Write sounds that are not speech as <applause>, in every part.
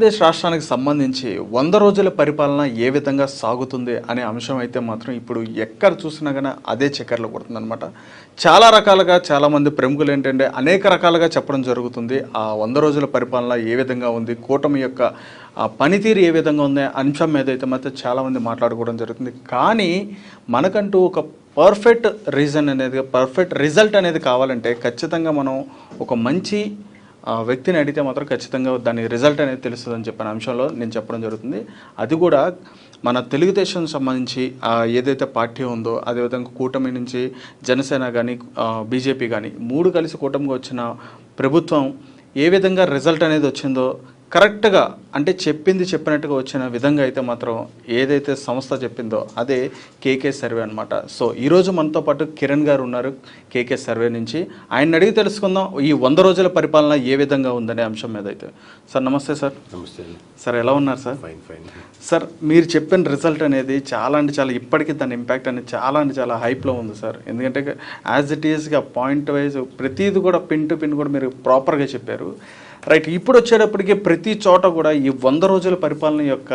ఆంధ్రప్రదేశ్ రాష్ట్రానికి సంబంధించి వంద రోజుల పరిపాలన ఏ విధంగా సాగుతుంది అనే అంశం అయితే మాత్రం ఇప్పుడు ఎక్కడ చూసినా కానీ అదే చక్కర్లు కొడుతుందనమాట చాలా రకాలుగా చాలామంది ప్రముఖులు ఏంటంటే అనేక రకాలుగా చెప్పడం జరుగుతుంది. ఆ వంద రోజుల పరిపాలన ఏ విధంగా ఉంది? కూటమి యొక్క పనితీరు ఏ విధంగా ఉంది? అంశం మీద అయితే మాత్రం చాలామంది మాట్లాడుకోవడం జరుగుతుంది. కానీ మనకంటూ ఒక పర్ఫెక్ట్ రీజన్ అనేది పర్ఫెక్ట్ రిజల్ట్ అనేది కావాలంటే ఖచ్చితంగా మనం ఒక మంచి వ్యక్తిని అడిగితే మాత్రం ఖచ్చితంగా దాని రిజల్ట్ అనేది తెలుస్తుందని చెప్పిన అంశంలో నేను చెప్పడం జరుగుతుంది. అది కూడా మన తెలుగుదేశం సంబంధించి ఏదైతే పార్టీ ఉందో అదేవిధంగా కూటమి నుంచి జనసేన కానీ బీజేపీ కానీ మూడు కలిసి కూటమిగా వచ్చిన ప్రభుత్వం ఏ విధంగా రిజల్ట్ అనేది వచ్చిందో కరెక్ట్గా అంటే చెప్పింది చెప్పినట్టుగా వచ్చిన విధంగా అయితే మాత్రం ఏదైతే సంస్థ చెప్పిందో అదే కేకే సర్వే అనమాట సో ఈరోజు మనతో పాటు కిరణ్ గారు ఉన్నారు కేకే సర్వే నుంచి. ఆయన అడిగి తెలుసుకుందాం ఈ వంద రోజుల పరిపాలన ఏ విధంగా ఉందనే అంశం మీద అయితే. సార్ నమస్తే సార్. నమస్తే సార్ ఎలా ఉన్నారు సార్? Fine fine. సార్ మీరు చెప్పిన రిజల్ట్ అనేది చాలా అంటే చాలా ఇప్పటికీ దాని ఇంపాక్ట్ అనేది చాలా అంటే చాలా హైప్లో ఉంది సార్. ఎందుకంటే యాజ్ ఇట్ ఈస్గా పాయింట్ వైజ్ ప్రతిది కూడా పిన్ టు పిన్ కూడా మీరు ప్రాపర్గా చెప్పారు. రైట్ ఇప్పుడు వచ్చేటప్పటికి ప్రతి చోట కూడా ఈ వంద రోజుల పరిపాలన యొక్క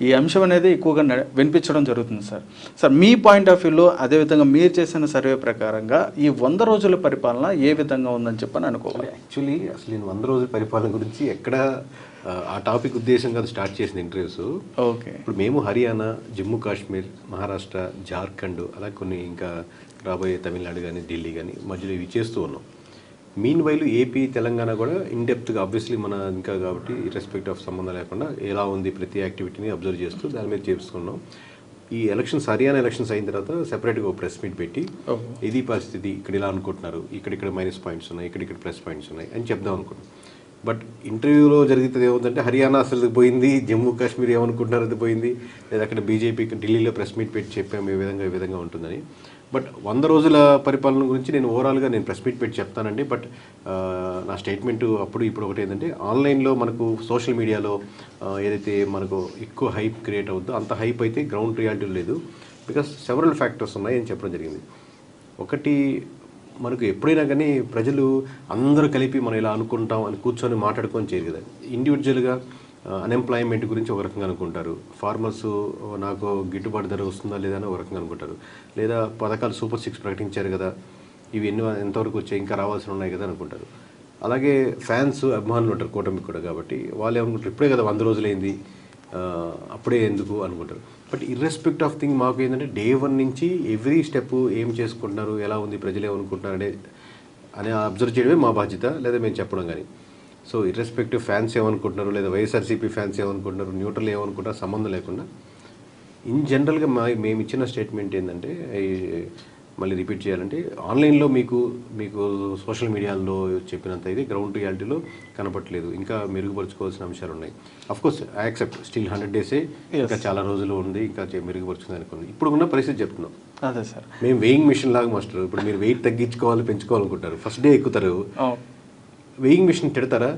ఈ అంశం అనేది ఎక్కువగా వినిపించడం జరుగుతుంది సార్ సార్ మీ పాయింట్ ఆఫ్ వ్యూలో అదేవిధంగా మీరు చేసిన సర్వే ప్రకారంగా ఈ వంద రోజుల పరిపాలన ఏ విధంగా ఉందని చెప్పని అనుకోవాలి. యాక్చువల్లీ అసలు నేను వంద రోజుల పరిపాలన గురించి ఎక్కడ ఆ, ఆ టాపిక్ ఉద్దేశంగా స్టార్ట్ చేసిన ఇంటర్వ్యూస్ ఓకే ఇప్పుడు మేము హర్యానా జమ్మూ కాశ్మీర్ మహారాష్ట్ర జార్ఖండ్ అలా కొన్ని ఇంకా రాబోయే తమిళనాడు కానీ ఢిల్లీ కానీ మధ్యలో ఇవి చేస్తూ ఉన్నాం. మీన్ వైలు ఏపీ తెలంగాణ కూడా ఇన్డెప్త్గా ఆబ్వియస్లీ మన ఇంకా కాబట్టి రెస్పెక్ట్ ఆఫ్ సంబంధం లేకుండా ఎలా ఉంది ప్రతి యాక్టివిటీని అబ్జర్వ్ చేస్తూ దాని మీద చేస్తున్నాం ఈ ఎలక్షన్స్ హర్యానా ఎలక్షన్స్ అయిన తర్వాత సెపరేట్గా ఒక ప్రెస్ మీట్ పెట్టి. ఇది పరిస్థితి ఇక్కడ ఇలా అనుకుంటున్నారు ఇక్కడ ఇక్కడ మైనస్ పాయింట్స్ ఉన్నాయి ఇక్కడ ఇక్కడ ప్లస్ పాయింట్స్ ఉన్నాయి అని చెప్దాం అనుకున్నాం బట్ ఇంటర్వ్యూలో జరుగుతుంది ఏముందంటే హర్యానా అసలు పోయింది జమ్మూ కాశ్మీర్ ఏమనుకుంటున్నారు అది పోయింది లేదా అక్కడ బీజేపీకి ఢిల్లీలో ప్రెస్ మీట్ పెట్టి చెప్పాము ఈ విధంగా ఈ విధంగా ఉంటుందని. బట్ వంద రోజుల పరిపాలన గురించి నేను ఓవరాల్గా నేను ప్రెస్ మీట్ పెట్టి చెప్తానండి. బట్ నా స్టేట్మెంట్ అప్పుడు ఇప్పుడు ఒకటి ఏంటంటే ఆన్లైన్లో మనకు సోషల్ మీడియాలో ఏదైతే మనకు ఎక్కువ హైప్ క్రియేట్ అవుతుందో అంత హైప్ అయితే గ్రౌండ్ రియాలిటీ లేదు. బికాస్ సెవరల్ ఫ్యాక్టర్స్ ఉన్నాయి అని చెప్పడం జరిగింది. ఒకటి మనకు ఎప్పుడైనా కానీ ప్రజలు అందరూ కలిపి మనం ఇలా అనుకుంటాం అని కూర్చొని మాట్లాడుకొని చేయరు కదా. ఇండివిజువల్గా అన్ఎంప్లాయ్మెంట్ గురించి ఒక రకంగా అనుకుంటారు. ఫార్మర్స్ నాకు గిట్టుబాటు ధర వస్తుందా లేదా అని ఒక రకంగా అనుకుంటారు. లేదా పథకాలు సూపర్ సిక్స్ ప్రకటించారు కదా ఇవి ఎన్ని ఎంతవరకు వచ్చాయి ఇంకా రావాల్సి ఉన్నాయి కదా అనుకుంటారు. అలాగే ఫ్యాన్స్ అభిమానులు ఉంటారు కూటమి కూడా కాబట్టి వాళ్ళు ఏమనుకుంటారు ఇప్పుడే కదా వంద రోజులైంది అప్పుడే ఎందుకు అనుకుంటారు. బట్ ఇర్రెస్పెక్ట్ ఆఫ్ థింగ్ మాకు ఏంటంటే డే వన్ నుంచి ఎవ్రీ స్టెప్ ఏం చేసుకుంటున్నారు ఎలా ఉంది ప్రజలు ఏమనుకుంటున్నారు అనే అని అబ్జర్వ్ చేయడమే మా బాధ్యత లేదా మేము చెప్పడం కానీ. సో ఇర్రెస్పెక్టివ్ ఫ్యాన్స్ ఏమనుకుంటున్నారు లేదా వైఎస్ఆర్సీపీ ఫ్యాన్స్ ఏమనుకుంటున్నారు న్యూట్రల్ ఏమనుకుంటారు సంబంధం లేకుండా ఇన్ జనరల్గా మా మేము ఇచ్చిన స్టేట్మెంట్ ఏంటంటే మళ్ళీ రిపీట్ చేయాలంటే ఆన్లైన్లో మీకు మీకు సోషల్ మీడియాలో చెప్పినంత ఇది గ్రౌండ్ రియాలిటీలో కనపట్లేదు ఇంకా మెరుగుపరుచుకోవాల్సిన అంశాలు ఉన్నాయి. Of course I accept still hundred డేసే ఇంకా చాలా రోజులు ఉంది ఇంకా మెరుగుపరుచుకుంది అనుకోండి. ఇప్పుడు ఉన్న పరిస్థితి చెప్తున్నాం. అదే సార్. మేము వెయింగ్ మిషన్ లాగా మాస్టర్. ఇప్పుడు మీరు వెయిట్ తగ్గించుకోవాలి పెంచుకోవాలనుకుంటారు ఫస్ట్ డే ఎక్కుతారు. వెయింగ్ మిషన్ తిడతారా?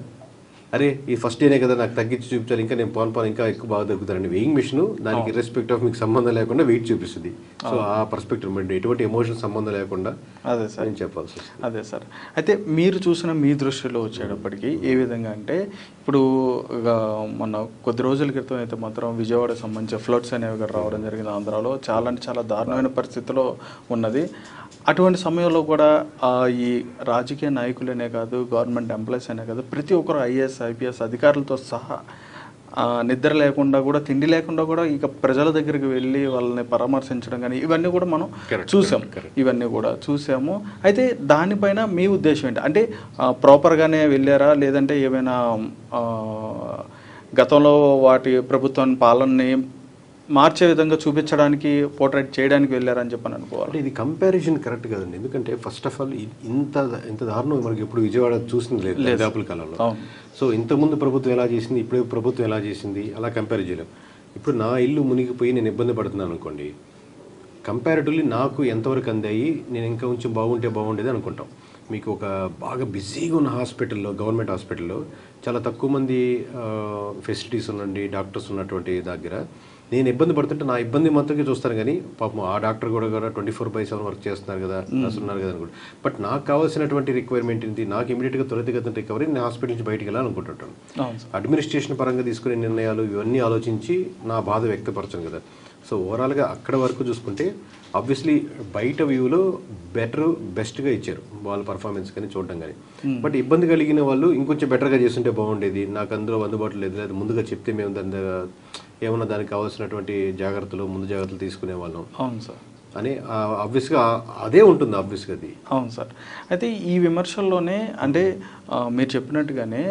అరే ఈ ఫస్ట్ డేనే కదా నాకు తగ్గించి చూపించాలి ఇంకా నేను పోను పోను ఇంకా ఎక్కువ బాగా తగ్గుతారండి వెయింగ్ మిషన్ దానికి రెస్పెక్ట్ ఆఫ్ మీకు సంబంధం లేకుండా వెయిట్ చూపిస్తుంది. సో ఆ పర్స్పెక్టివ్ మరి ఎటువంటి ఎమోషన్ సంబంధం లేకుండా అదే సార్. నేను చెప్పాల్సి అదే సార్. అయితే మీరు చూసిన మీ దృష్టిలో వచ్చేటప్పటికి ఏ విధంగా అంటే ఇప్పుడు మొన్న కొద్ది రోజుల క్రితం అయితే మాత్రం విజయవాడ సంబంధించిన ఫ్లడ్స్ అనేవి రావడం జరిగింది ఆంధ్రాలో. చాలా అంటే చాలా దారుణమైన పరిస్థితిలో ఉన్నది. అటువంటి సమయంలో కూడా ఈ రాజకీయ నాయకులనే కాదు గవర్నమెంట్ ఎంప్లాయీస్ అనే కాదు ప్రతి ఒక్కరు ఐఏఎస్ ఐపీఎస్ అధికారులతో సహా నిద్ర లేకుండా కూడా తిండి లేకుండా కూడా ఇక ప్రజల దగ్గరికి వెళ్ళి వాళ్ళని పరామర్శించడం కానీ ఇవన్నీ కూడా మనం చూసాం. ఇవన్నీ కూడా చూసాము. అయితే దానిపైన మీ ఉద్దేశం ఏంటి? అంటే ప్రాపర్గానే వెళ్ళారా? లేదంటే ఏమైనా గతంలో వాటి ప్రభుత్వం పాలనని మార్చే విధంగా చూపించడానికి పోర్ట్రేట్ చేయడానికి వెళ్ళారని చెప్పని అనుకోవాలి. అంటే ఇది కంపారిజన్ కరెక్ట్ కదండి. ఎందుకంటే ఫస్ట్ ఆఫ్ ఆల్ ఇంత ఇంత దారుణం మనకి ఇప్పుడు విజయవాడ చూసింది లేదు దరిదాపుల కాలంలో. సో ఇంతకుముందు ప్రభుత్వం ఎలా చేసింది ఇప్పుడు ప్రభుత్వం ఎలా చేసింది అలా కంపేర్ చేయలేం. ఇప్పుడు నా ఇల్లు మునిగిపోయి నేను ఇబ్బంది పడుతున్నాను అనుకోండి కంపారిటివ్లీ నాకు ఎంతవరకు అందాయి నేను ఇంకా కొంచెం బాగుంటే బాగుండేది అనుకుంటాం. మీకు ఒక బాగా బిజీగా ఉన్న హాస్పిటల్లో గవర్నమెంట్ హాస్పిటల్లో చాలా తక్కువ మంది ఫెసిలిటీస్ ఉండండి డాక్టర్స్ ఉన్నటువంటి దగ్గర నేను ఇబ్బంది పడుతుంటే నా ఇబ్బంది మాత్రమే చూస్తాను కానీ పాపం ఆ డాక్టర్ కూడా కూడా twenty four by seven work చేస్తున్నారు కదా నర్సులు ఉన్నారు కదా అనుకుంటా బట్ నాకు కావాల్సినటువంటి రిక్వైర్మెంట్ ఏంటి? నాకు ఇమీడియట్గా త్వరితగతిన రికవరీ నేను హాస్పిటల్ నుంచి బయటికి వెళ్ళాలనుకుంటుంటాను అడ్మినిస్ట్రేషన్ పరంగా తీసుకునే నిర్ణయాలు ఇవన్నీ ఆలోచించి నా బాధ వ్యక్తపరచను కదా. సో ఓవరాల్గా అక్కడ వరకు చూసుకుంటే ఆబ్వియస్లీ బయట వ్యూలో బెటర్ బెస్ట్గా ఇచ్చారు వాళ్ళ పర్ఫార్మెన్స్ కానీ చూడడం కానీ. బట్ ఇబ్బంది కలిగిన వాళ్ళు ఇంకొంచెం బెటర్గా చేస్తుంటే బాగుండేది. నాకు అందులో అందుబాటులో లేదు. లేదా ముందుగా చెప్తే మేము దాని ఏమన్నా దానికి కావాల్సినటువంటి జాగ్రత్తలు ముందు జాగ్రత్తలు తీసుకునే వాళ్ళం. అవును సార్. అని ఆబ్వియస్గా అదే ఉంటుంది ఆబ్వియస్గా అది. అవును సార్. అయితే ఈ విమర్శల్లోనే అంటే మీరు చెప్పినట్టుగానే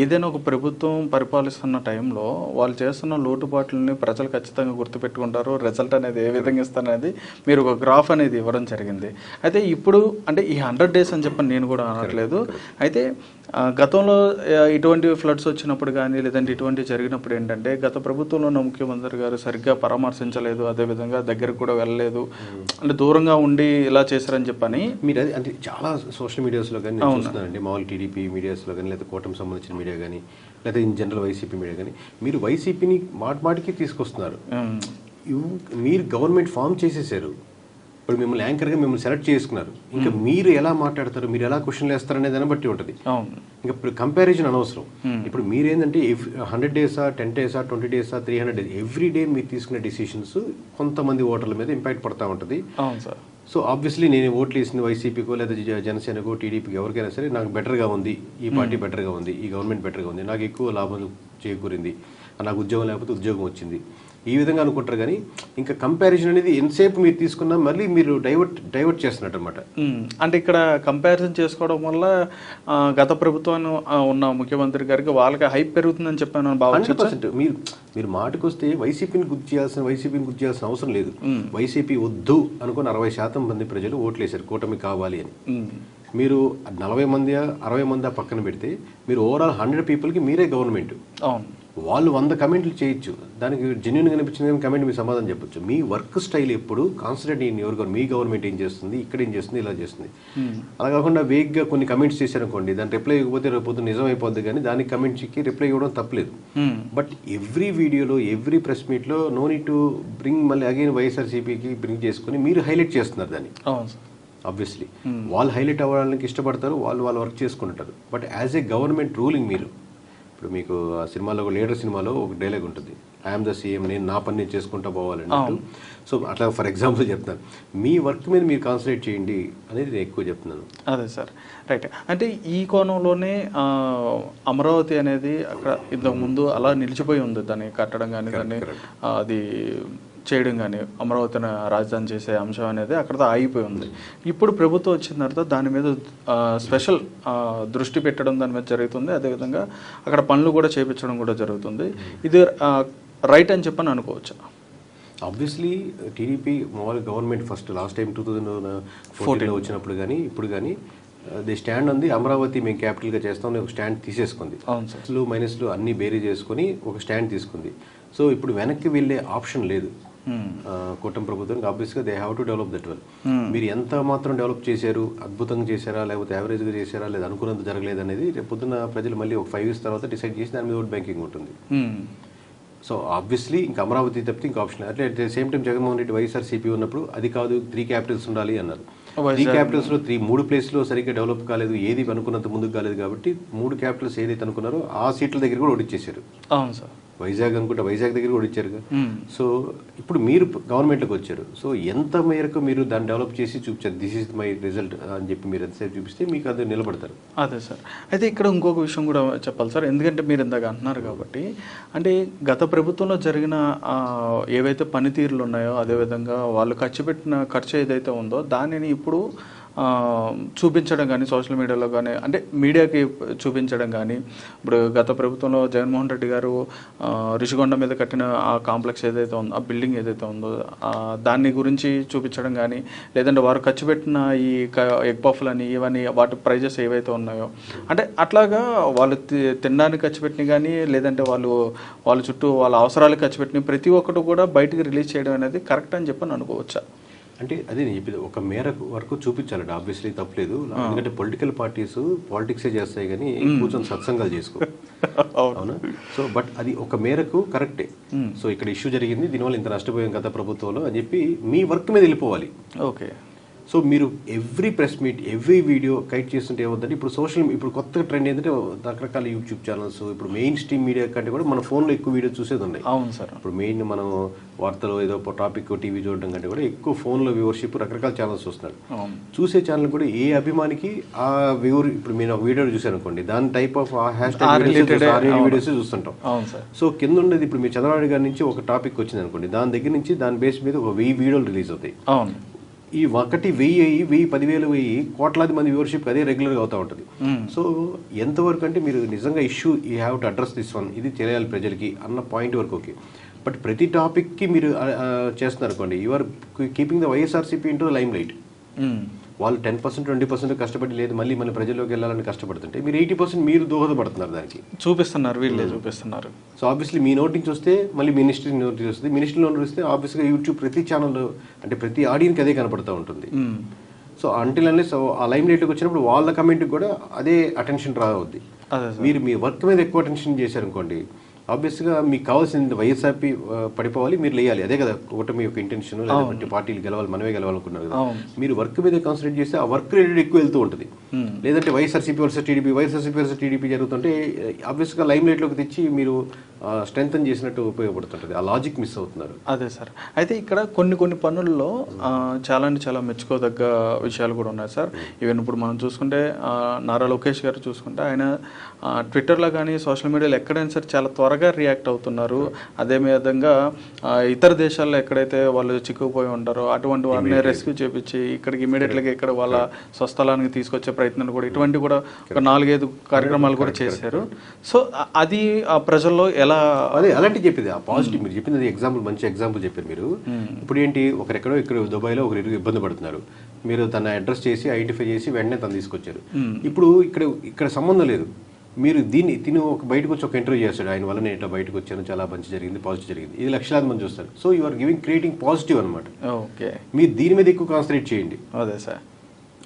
ఏదైనా ఒక ప్రభుత్వం పరిపాలిస్తున్న టైంలో వాళ్ళు చేస్తున్న లోటుపాట్లని ప్రజలు ఖచ్చితంగా గుర్తుపెట్టుకుంటారు. రిజల్ట్ అనేది ఏ విధంగా ఇస్తారనేది మీరు ఒక గ్రాఫ్ అనేది ఇవ్వడం జరిగింది. అయితే ఇప్పుడు అంటే ఈ హండ్రెడ్ డేస్ అని చెప్పని నేను కూడా అనట్లేదు. అయితే గతంలో ఇటువంటి ఫ్లడ్స్ వచ్చినప్పుడు కానీ లేదంటే ఇటువంటి జరిగినప్పుడు ఏంటంటే గత ప్రభుత్వంలో ఉన్న ముఖ్యమంత్రి గారు సరిగ్గా పరామర్శించలేదు. అదేవిధంగా దగ్గరకు కూడా వెళ్ళలేదు. అంటే దూరంగా ఉండి ఇలా చేశారని చెప్పని మీరు అది అంటే చాలా సోషల్ మీడియాస్లో కానీ మామూలు టీడీపీ మీడియాస్లో కానీ లేదా కూటమి సంబంధించిన మీడియా కానీ లేదా ఇన్ జనరల్ వైసీపీ మీడియా కానీ మీరు వైసీపీని మాటి మాటికి తీసుకొస్తున్నారు. మీరు గవర్నమెంట్ ఫామ్ చేసేసారు. ఇప్పుడు మిమ్మల్ని యాంకర్గా మిమ్మల్ని సెలెక్ట్ చేసుకున్నారు. ఇంకా మీరు ఎలా మాట్లాడతారు? మీరు ఎలా క్వశ్చన్లు వేస్తారు అనే దాన్ని బట్టి ఉంటుంది. ఇంకా ఇప్పుడు కంపారిజన్ అనవసరం. ఇప్పుడు మీరేంటంటే హండ్రెడ్ డేసా టెన్ డేసా ట్వంటీ డేసా three hundred days every day మీరు తీసుకునే డిసిషన్స్ కొంతమంది ఓటర్ల మీద ఇంపాక్ట్ పడతా ఉంటుంది. సో ఆబ్వియస్లీ నేను ఓట్లు వేసిన వైసీపీకో లేదా జనసేనకో టీడీపీకి ఎవరికైనా సరే నాకు బెటర్గా ఉంది. ఈ పార్టీ బెటర్గా ఉంది. ఈ గవర్నమెంట్ బెటర్గా ఉంది. నాకు ఎక్కువ లాభం చేకూరింది. నాకు ఉద్యోగం లేకపోతే ఉద్యోగం వచ్చింది. ఈ విధంగా అనుకుంటారు కానీ ఇంకా కంపారిజన్ అనేది ఎంతసేపు మీరు తీసుకున్నా మళ్ళీ మీరు డైవర్ట్ డైవర్ట్ చేస్తున్నట్టు అనమాట అంటే ఇక్కడ కంపారిజన్ చేసుకోవడం వల్ల గత ప్రభుత్వం ఉన్న ముఖ్యమంత్రి గారికి వాళ్ళకి హైప్ పెరుగుతుందని చెప్పాను పర్సెంట్. మీరు మీరు మాటకు వస్తే వైసీపీని గుర్తు చేయాల్సిన వైసీపీని గుర్తు చేయాల్సిన అవసరం లేదు. వైసీపీ వద్దు అనుకుని అరవై శాతం మంది ప్రజలు ఓట్లేశారు కూటమి కావాలి అని. మీరు నలభై మంది అరవై మంది పక్కన పెడితే మీరు ఓవరాల్ హండ్రెడ్ పీపుల్కి మీరే గవర్నమెంట్. అవును. వాళ్ళు వంద కమెంట్లు చేయొచ్చు. దానికి జెన్యున్ అనిపించిన కమెంట్ మీ సమాధానం చెప్పొచ్చు. మీ వర్క్ స్టైల్ ఎప్పుడు కాన్సన్ట్రేట్ ఇన్ యువర్ గవర్నమెంట్ మీ గవర్నమెంట్ ఏం చేస్తుంది ఇక్కడ ఏం చేస్తుంది ఇలా చేస్తుంది. అలా కాకుండా వేగ్గా కొన్ని కమెంట్స్ చేశారనుకోండి దాని రిప్లై ఇవ్వకపోతే రేపు నిజం అయిపోద్ది కానీ దానికి కమెంట్స్కి రిప్లై ఇవ్వడం తప్పలేదు. ఉమ్, బట్ ఎవ్రీ వీడియోలో ఎవ్రీ ప్రెస్ మీట్లో నో నీడ్ టు బ్రింగ్ మళ్ళీ అగైన్ వైఎస్ఆర్సీపీకి బ్రింగ్ చేసుకుని మీరు హైలైట్ చేస్తున్నారు దాన్ని. ఆబ్వియస్లీ వాళ్ళు హైలైట్ అవ్వడానికి ఇష్టపడతారు వాళ్ళు వాళ్ళు వర్క్ చేసుకుంటారు but as a government ruling మీరు ఇప్పుడు మీకు ఆ సినిమాలో ఒక లీడర్ సినిమాలో ఒక డైలాగ్ ఉంటుంది. ఐఎమ్ ద సీఎం నేను నా పని నేను చేసుకుంటా పోవాలని సో అట్లా ఫర్ ఎగ్జాంపుల్ చెప్తాను. మీ వర్క్ మీద మీరు కాన్సన్ట్రేట్ చేయండి అనేది నేను ఎక్కువ చెప్తున్నాను. అదే సార్. రైట్. అంటే ఈ కోణంలోనే అమరావతి అనేది అక్కడ ఇంతకు ముందు అలా నిలిచిపోయి ఉంది. దాన్ని కట్టడం కానీ దాన్ని అది చేయడం కానీ అమరావతిని రాజధాని చేసే అంశం అనేది అక్కడతో ఆగిపోయి ఉంది. ఇప్పుడు ప్రభుత్వం వచ్చిన తర్వాత దాని మీద స్పెషల్ దృష్టి పెట్టడం దాని మీద జరుగుతుంది. అదేవిధంగా అక్కడ పనులు కూడా చేపించడం కూడా జరుగుతుంది. ఇది రైట్ అని చెప్పని అనుకోవచ్చు? ఆబ్వియస్లీ టీడీపీ మామూలు government first last time two thousand ఫోర్టీన్లో వచ్చినప్పుడు కానీ ఇప్పుడు కానీ ది స్టాండ్ ఉంది. అమరావతి మేము క్యాపిటల్గా చేస్తాం. అని ఒక స్టాండ్ తీసేసుకుంది. ప్లస్లు మైనస్లు అన్ని బేరీ చేసుకొని ఒక స్టాండ్ తీసుకుంది. సో ఇప్పుడు వెనక్కి వెళ్ళే ఆప్షన్ లేదు. కూటమి ప్రభుత్వానికి ఆబ్వియస్గా they have to develop that well మీరు ఎంత మాత్రం డెవలప్ చేశారు అద్భుతంగా చేశారా లేకపోతే యావరేజ్గా చేశారా లేదా అనుకున్నంత జరగలేదు అనేది రేపు పొద్దున్న ప్రజలు మళ్ళీ ఒక ఫైవ్ ఇయర్స్ తర్వాత డిసైడ్ చేసి దాని మీద ఓట్ బ్యాంకింగ్ ఉంటుంది. సో ఆబ్వియస్లీ ఇంకా అమరావతి తప్పితే ఇంకా ఆప్షన్ అట్లే at the same time Jaganmohan Reddy YSR CP ఉన్నప్పుడు అది కాదు త్రీ క్యాపిటల్స్ ఉండాలి అన్నారు. త్రీ క్యాపిటల్స్లో త్రీ మూడు ప్లేస్లో సరిగ్గా డెవలప్ కాలేదు ఏది అనుకున్నంత ముందుకు కాలేదు కాబట్టి మూడు క్యాపిటల్స్ ఏదైతే అనుకున్నారో ఆ సీట్ల దగ్గర కూడా ఓడిచ్చేసారు అవును సార్. వైజాగ్ అనుకుంటే వైజాగ్ దగ్గర కూడా ఇచ్చారు. సో ఇప్పుడు మీరు గవర్నమెంట్లోకి వచ్చారు. సో ఎంత మేరకు మీరు దాన్ని డెవలప్ చేసి చూపించారు? దిస్ ఇస్ మై రిజల్ట్ అని చెప్పి మీరు ఎంతసేపు చూపిస్తే మీకు అది నిలబడతారు. అదే సార్. అయితే ఇక్కడ ఇంకొక విషయం కూడా చెప్పాలి సార్. ఎందుకంటే మీరు ఇందాక అంటున్నారు కాబట్టి అంటే గత ప్రభుత్వంలో జరిగిన ఏవైతే పనితీరులు ఉన్నాయో అదేవిధంగా వాళ్ళు ఖర్చు పెట్టిన ఖర్చు ఏదైతే ఉందో దానిని ఇప్పుడు చూపించడం కానీ సోషల్ మీడియాలో కానీ అంటే మీడియాకి చూపించడం కానీ ఇప్పుడు గత ప్రభుత్వంలో జగన్మోహన్ రెడ్డి గారు రిషికొండ మీద కట్టిన ఆ కాంప్లెక్స్ ఏదైతే ఉందో ఆ బిల్డింగ్ ఏదైతే ఉందో దాన్ని గురించి చూపించడం కానీ లేదంటే వారు ఖర్చు పెట్టిన ఈ ఎగ్ పఫ్లని ఇవన్నీ వాటి ప్రైజెస్ ఏవైతే ఉన్నాయో అంటే అట్లాగా వాళ్ళు తి- తినడానికి ఖర్చు పెట్టిన కానీ లేదంటే వాళ్ళు వాళ్ళ చుట్టూ వాళ్ళ అవసరాలకు ఖర్చు పెట్టిన ప్రతి ఒక్కటి కూడా బయటికి రిలీజ్ చేయడం అనేది కరెక్ట్ అని చెప్పని అనుకోవచ్చా? అంటే అదే నేను చెప్పేది ఒక మేర వరకు చూపించాలండి. ఆబ్వియస్లీ తప్పలేదు. ఎందుకంటే పొలిటికల్ పార్టీస్ పాలిటిక్సే చేస్తాయి కానీ కూర్చొని సత్సంగాలు చేసుకో. <laughs> అవును. అవునా? సో బట్ అది ఒక మేరకు కరెక్టే సో ఇక్కడ ఇష్యూ జరిగింది దీనివల్ల ఇంత నష్టపోయాం కదా ప్రభుత్వంలో అని చెప్పి మీ వర్క్ మీద వెళ్ళిపోవాలి. ఓకే. సో మీరు every press meet every video kite చేస్తుంటే ఏమవుతుందంటే ఇప్పుడు సోషల్ ఇప్పుడు కొత్త ట్రెండ్ ఏంటంటే రకరకాల యూట్యూబ్ ఛానల్స్ ఇప్పుడు మెయిన్ స్ట్రీమ్ మీడియా కంటే కూడా మన ఫోన్లో ఎక్కువ వీడియో చూసేది ఉన్నాయి అవును సార్. ఇప్పుడు మెయిన్ మనం వార్తలు ఏదో టాపిక్ టీవీ చూడడం కంటే కూడా ఎక్కువ ఫోన్లో వ్యూవర్షిప్ రకరకాల ఛానల్స్ అవును. చూసే ఛానల్ కూడా ఏ అభిమానికి ఆ వ్యూవర్ ఇప్పుడు నేను ఒక వీడియో చూశాను అనుకోండి దాని టైప్ ఆఫ్ ఆ హ్యాష్ ట్యాగ్. వీడియోస్ చూస్తుంటాం. సో కింద ఉండేది ఇప్పుడు మీ చంద్రబాబు గారి నుంచి ఒక టాపిక్ వచ్చింది అనుకోండి దాని దగ్గర నుంచి దాని బేస్ మీద ఒక వెయ్యి వీడియోలు రిలీజ్ అవుతాయి. ఈ ఒకటి వెయ్యి అయ్యి వెయ్యి పదివేలు వెయ్యి కోట్లాది మంది వ్యూవర్షిప్ అదే రెగ్యులర్గా అవుతూ ఉంటుంది. సో ఎంతవరకు అంటే మీరు నిజంగా ఇష్యూ ఈ have to address this one ఇది తెలియాలి ప్రజలకి అన్న పాయింట్ వరకు ఓకే. బట్ ప్రతి టాపిక్కి మీరు చేస్తున్నారు అనుకోండి you are keeping the YSRCP into limelight. వాళ్ళు టెన్ పర్సెంట్ ట్వంటీ పర్సెంట్ కష్టపడి లేదు మళ్ళీ మన ప్రజల్లోకి వెళ్ళాలని కష్టపడుతుంటే మీరు ఎయిటీ పర్సెంట్ మీరు దోహదపడుతున్నారు దానికి. చూపిస్తున్నారు వీళ్ళే చూపిస్తున్నారు. సో ఆబ్వియస్లీ మీ నోట్ నుంచి వస్తే మళ్ళీ మినిస్ట్రీ నోట్ నుంచి వస్తుంది మినిస్ట్రీ నోట్ వస్తే ఆబ్వియస్గా యూట్యూబ్ ప్రతి ఛానల్లో అంటే ప్రతి ఆడియన్కి అదే కనపడుతూ ఉంటుంది. సో అంటిల్ అనే సో ఆ లైమ్ లైట్కి వచ్చినప్పుడు వాళ్ళ కమెంట్కి కూడా అదే అటెన్షన్ రావద్ది. మీరు మీ వర్క్ మీద ఎక్కువ అటెన్షన్ చేశారనుకోండి ఆబ్వియస్గా మీకు కావాల్సింది వైఎస్ఆర్పీ పడిపోవాలి మీరు లేయాలి. అదే కదా ఒకటి మీ యొక్క ఇంటెన్షన్ లేకపోతే పార్టీలు గెలవాలి మనమే గెలవాలనుకున్నారు కదా. మీరు వర్క్ మీద కాన్సన్ట్రేట్ చేస్తే ఆ వర్క్ రిలేటెడ్ ఎక్కువ వెళ్తూ ఉంటుంది. లేదంటే YSRCP versus TDP YSRCP versus TDP జరుగుతుంటే ఆబ్వియస్గా లైమ్ లైట్లోకి తెచ్చి మీరు స్ట్రెంగ్తన్ చేసినట్టు ఉపయోగపడుతుంటుంది. ఆ లాజిక్ మిస్ అవుతున్నారు. అదే సార్. అయితే ఇక్కడ కొన్ని కొన్ని పనుల్లో చాలా అంటే చాలా మెచ్చుకోదగ్గ విషయాలు కూడా ఉన్నాయి సార్. ఈవెన్ ఇప్పుడు మనం చూసుకుంటే నారా లోకేష్ గారు చూసుకుంటే ఆయన ట్విట్టర్లో కానీ సోషల్ మీడియాలో ఎక్కడైనా సరే చాలా త్వరగా రియాక్ట్ అవుతున్నారు. అదే విధంగా ఇతర దేశాల్లో ఎక్కడైతే వాళ్ళు చిక్కుకుపోయి ఉంటారో అటువంటి వారిని రెస్క్యూ చేపించి ఇక్కడికి ఇమీడియట్గా ఇక్కడ వాళ్ళ స్వస్థలానికి తీసుకొచ్చే ప్రయత్నం కూడా ఇటువంటి కూడా ఒక నాలుగైదు కార్యక్రమాలు కూడా చేశారు. సో అది ఆ ప్రజల్లో ఎలా అదే అలాంటి చెప్పింది. ఆ పాజిటివ్ మీరు చెప్పింది ఎగ్జాంపుల్ మంచి ఎగ్జాంపుల్ చెప్పారు మీరు. ఇప్పుడు ఏంటి ఒకరెక్కడో ఇక్కడ దుబాయ్లో ఒకరు ఇబ్బంది పడుతున్నారు. మీరు తన అడ్రస్ చేసి ఐడెంటిఫై చేసి వెంటనే తను తీసుకొచ్చారు. ఇప్పుడు ఇక్కడ ఇక్కడ సంబంధం లేదు. మీరు దీన్ని తిని ఒక బయటకు వచ్చి ఒక ఇంటర్వ్యూ చేస్తాడు. ఆయన వల్ల నేను ఇట్లా బయటకు వచ్చాను చాలా మంచి జరిగింది పాజిటివ్ జరిగింది. ఇది లక్షలాది మంది చూస్తారు. So you are giving creating positive అనమాట ఓకే. మీరు దీని మీద ఎక్కువ కాన్సన్ట్రేట్ చేయండి. అదే సార్.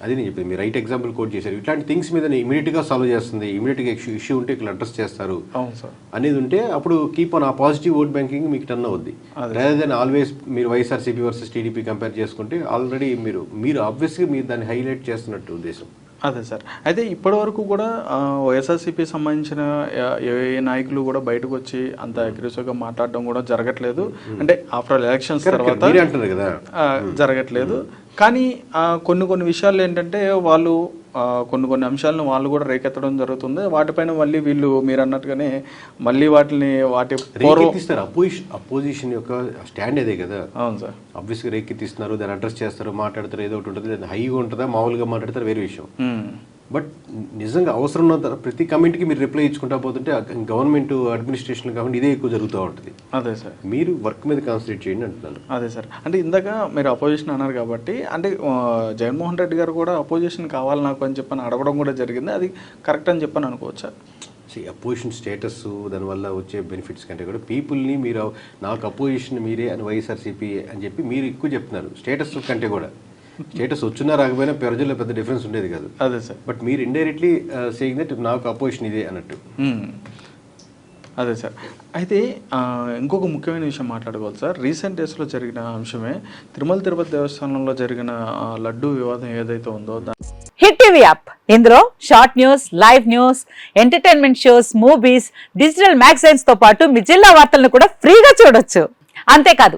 అది నేను చెప్పింది. మీరు రైట్ ఎగ్జాంపుల్ కోట్ చేశారు. ఇట్లాంటి థింగ్స్ మీద ఇమీడియట్గా సాల్వ్ చేస్తుంది. ఇమీడియట్గా ఇష్యూ ఇష్యూ ఉంటే ఇక్కడ అడ్రస్ చేస్తారు. అవును సార్. అనేది ఉంటే అప్పుడు కీప్ ఆన్ ఆ పాజిటివ్ ఓట్ బ్యాంకింగ్ మీకు టర్న్ అవుద్ది. రేదర్ దెన్ ఆల్వేస్ మీరు వైఎస్ఆర్సీపీ వర్సెస్ టీడీపీ కంపేర్ చేసుకుంటే ఆల్రెడీ మీరు మీరు ఆబ్వియస్గా మీరు దాన్ని హైలైట్ చేస్తున్నట్టు ఉద్దేశం. అదే సార్. అయితే ఇప్పటి వరకు కూడా వైఎస్ఆర్సీపీ సంబంధించిన ఏ- నాయకులు కూడా బయటకు వచ్చి అంత అగ్రెసివ్గా మాట్లాడడం కూడా జరగట్లేదు. అంటే ఆఫ్టర్ ఎలక్షన్స్ తర్వాత ఆ, జరగట్లేదు. కానీ కొన్ని కొన్ని విషయాలు ఏంటంటే వాళ్ళు కొన్ని కొన్ని అంశాలను వాళ్ళు కూడా రేకెత్తడం జరుగుతుంది. వాటిపైన మళ్ళీ వీళ్ళు మీరు అన్నట్టుగానే మళ్ళీ వాటిని వాటి రేకెత్తిస్తారు. అపోజిషన్ అపోజిషన్ యొక్క స్టాండ్ అదే కదా? అవును సార్. ఆబ్వియస్గా రేకెత్తిస్తున్నారు దాన్ని అడ్రస్ చేస్తారు మాట్లాడతారు ఏదో ఒకటి ఉంటుంది. హైగా ఉంటుందా మామూలుగా మాట్లాడతారు వేరే విషయం. బట్ నిజంగా అవసరం ఉన్న ప్రతి కమెంట్కి మీరు రిప్లై ఇచ్చుకుంటా పోతుంటే గవర్నమెంట్ అడ్మినిస్ట్రేషన్ కాబట్టి ఇదే ఎక్కువ జరుగుతూ ఉంటుంది. అదే సార్. మీరు వర్క్ మీద కాన్సన్ట్రేట్ చేయండి అంటున్నాను. అదే సార్. అంటే ఇందాక మీరు అపోజిషన్ అన్నారు కాబట్టి అంటే జగన్మోహన్ రెడ్డి గారు కూడా అపోజిషన్ కావాలి నాకు అని చెప్పని అడగడం కూడా జరిగింది. అది కరెక్ట్ అని చెప్పని అనుకోవచ్చా? అపోజిషన్ స్టేటస్ దానివల్ల వచ్చే బెనిఫిట్స్ కంటే కూడా పీపుల్ని మీరు నాకు అపోజిషన్ మీరే అని వైఎస్ఆర్సీపీ అని చెప్పి మీరు ఎక్కువ చెప్తున్నారు. స్టేటస్ కంటే కూడా. స్టేటస్ వచ్చినా రాకపోయినా ప్రజల్లో పెద్ద డిఫరెన్స్ ఉండేది కాదు. అదే సార్. బట్ మీరు ఇండైరెక్ట్లీ సేయింగ్ దట్ నాకు అపోజిషన్ ఇదే అన్నట్టు. అదే సార్. అయితే ఇంకొక ముఖ్యమైన విషయం మాట్లాడుకోవాలి సార్. రీసెంట్ డేస్లో జరిగిన అంశమే తిరుమల తిరుపతి దేవస్థానంలో జరిగిన లడ్డూ వివాదం ఏదైతే ఉందో హిట్ టీవీ యాప్. ఇందులో short news live news entertainment shows movies digital మ్యాగజైన్స్తో పాటు మీ జిల్లా వార్తలను కూడా ఫ్రీగా చూడొచ్చు. అంతేకాదు